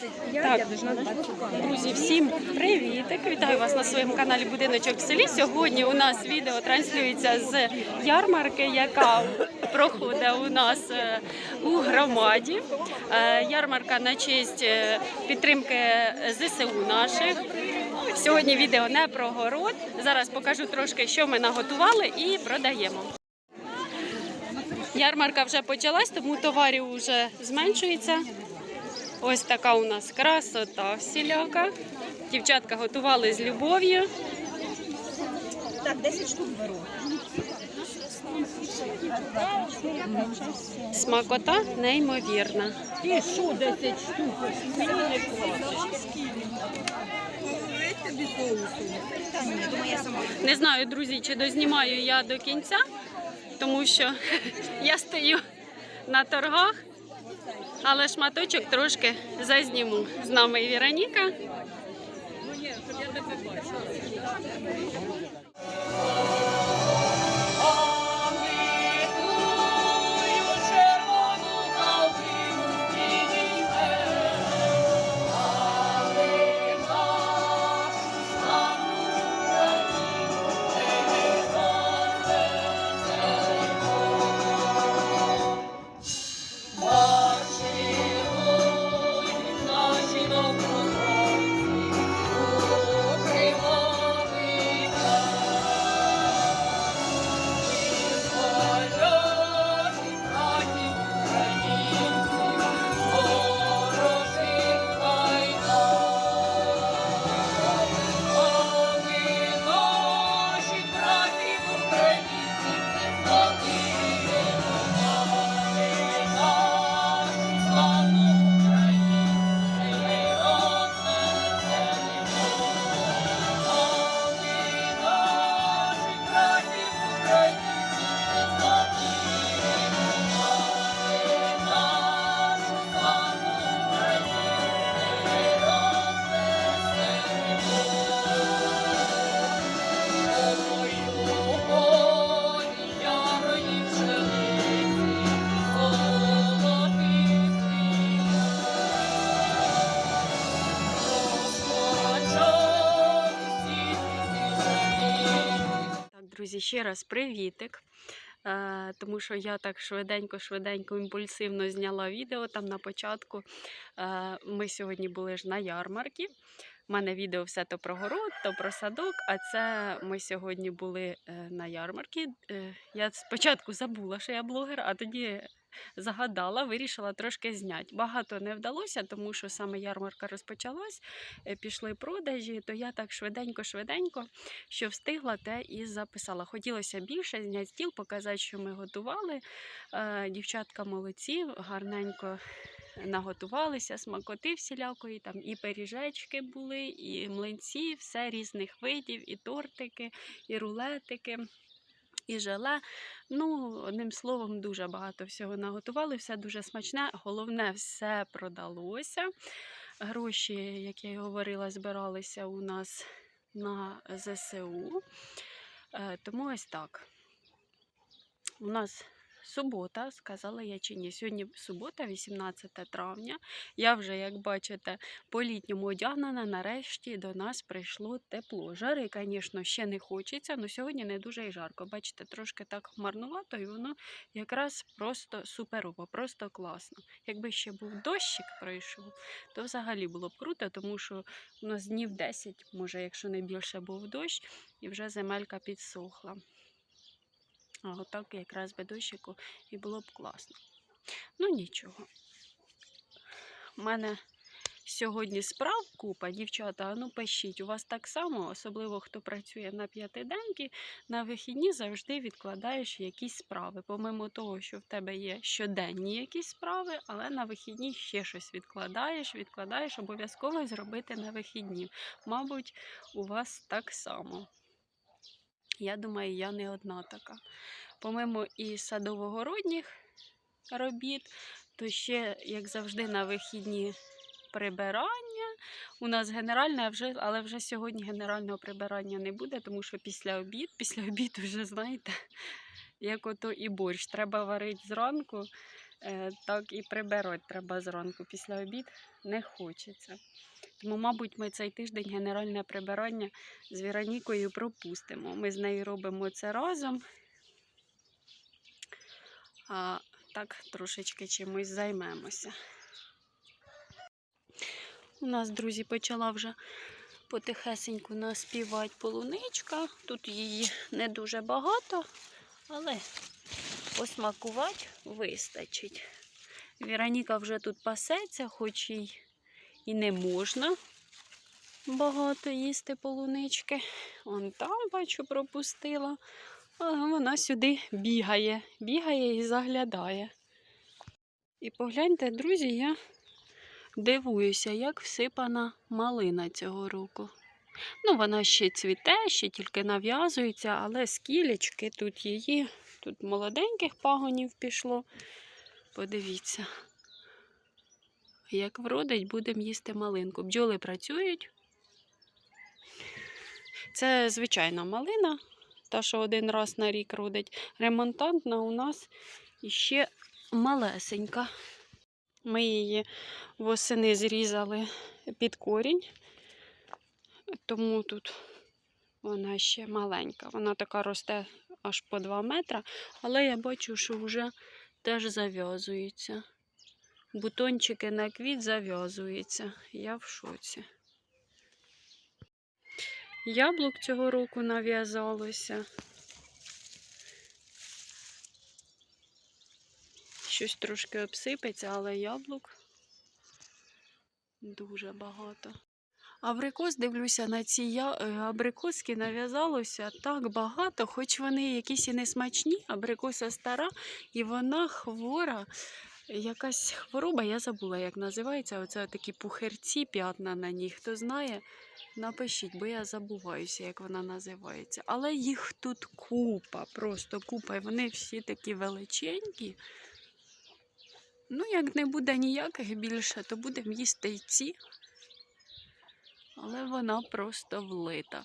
Так. я должна 20. Друзі, всім привітик! Вітаю вас на своєму каналі Будиночок в селі. Сьогодні у нас відео транслюється з ярмарки, яка проходить у нас е, у громаді. Е, Ярмарка на честь е, підтримки ЗСУ наших. Сьогодні відео не про город. Зараз покажу трошки, що ми наготували і продаємо. Ярмарка вже почалась, тому товарів вже зменшується. Ось така у нас красота всіляка. Дівчатка готували з любов'ю. Так, 10 штук беру. Смакота неймовірна. Ти що 10 штук? Мені не. Не знаю, друзі, чи дознімаю я до кінця, тому що я стою на торгах, але шматочок трошки зазніму. З нами і Віроніка. Так, друзі, ще раз привітик. Е, тому що я так швиденько-швиденько імпульсивно зняла відео там на початку. Е, ми сьогодні були ж на ярмарці. У мене відео все то про город, то про садок. А це ми сьогодні були е, на ярмарці. Е, я спочатку забула, що я блогер, а тоді загадала, вирішила трошки зняти. Багато не вдалося, тому що саме ярмарка розпочалась, е, пішли продажі, то я так швиденько-швиденько що встигла, те і записала. Хотілося більше зняти стіл, показати, що ми готували. Дівчатка молодці, гарненько наготувалися, смакоти всілякої, там і пиріжечки були, і млинці, все різних видів, і тортики, і рулетики. І желе. Ну, одним словом, дуже багато всього наготували, все дуже смачне. Головне, все продалося. Гроші, як я і говорила, збиралися у нас на ЗСУ. Е, Тому ось так. У нас субота, сказала я чи ні. Сьогодні субота, 18 травня. Я вже, як бачите, по-літньому одягнена. Нарешті до нас прийшло тепло. Жари, звісно, ще не хочеться, але сьогодні не дуже і жарко. Бачите, трошки так хмарнувато, і воно якраз просто суперово, просто класно. Якби ще був дощик пройшов, то взагалі було б круто, тому що у нас днів 10, може, якщо не більше був дощ, і вже земелька підсохла. А отак якраз би дощику і було б класно. Ну нічого. У мене сьогодні справ купа, дівчата, ну пишіть, у вас так само, особливо хто працює на п'ятиденьки, на вихідні завжди відкладаєш якісь справи. Помимо того, що в тебе є щоденні якісь справи, але на вихідні ще щось відкладаєш, відкладаєш, обов'язково зробити на вихідні. Мабуть, у вас так само. Я думаю, я не одна така. Помимо і садово-городніх робіт, то ще, як завжди, на вихідні прибирання. У нас генеральне, вже, але вже сьогодні генерального прибирання не буде, тому що після обід, після обіду вже, знаєте, як ото і борщ. Треба варити зранку, е, так і прибирати треба зранку після обід не хочеться. Тому, мабуть, ми цей тиждень генеральне прибирання з Віронікою пропустимо. Ми з нею робимо це разом. А так трошечки чимось займемося. У нас, друзі, почала вже потихесеньку наспівати полуничка. Тут її не дуже багато, але посмакувати вистачить. Віроніка вже тут пасеться, хоч їй і не можна багато їсти полунички. Вон там, бачу, пропустила. А вона сюди бігає, бігає і заглядає. І погляньте, друзі, я дивуюся, як всипана малина цього року. Ну, вона ще цвіте, ще тільки нав'язується, але скілечки тут її, тут молоденьких пагонів пішло. Подивіться. Як вродить, будемо їсти малинку. Бджоли працюють. Це звичайна малина, та, що один раз на рік родить. Ремонтантна у нас іще малесенька. Ми її восени зрізали під корінь, тому тут вона ще маленька. Вона така росте аж по 2 метри, але я бачу, що вже теж зав'язується. Бутончики на квіт зав'язуються. Я в шоці. Яблук цього року нав'язалося. Щось трошки обсипеться, але яблук дуже багато. Абрикос, дивлюся, на ці е, абрикоски нав'язалося так багато, хоч вони якісь і не смачні, абрикоса стара, і вона хвора. Якась хвороба, я забула, як називається. Оце такі пухирці, п'ятна на ній. Хто знає, напишіть, бо я забуваюся, як вона називається. Але їх тут купа, просто купа. І вони всі такі величенькі. Ну, як не буде ніяких більше, то будемо їсти й ці. Але вона просто влита.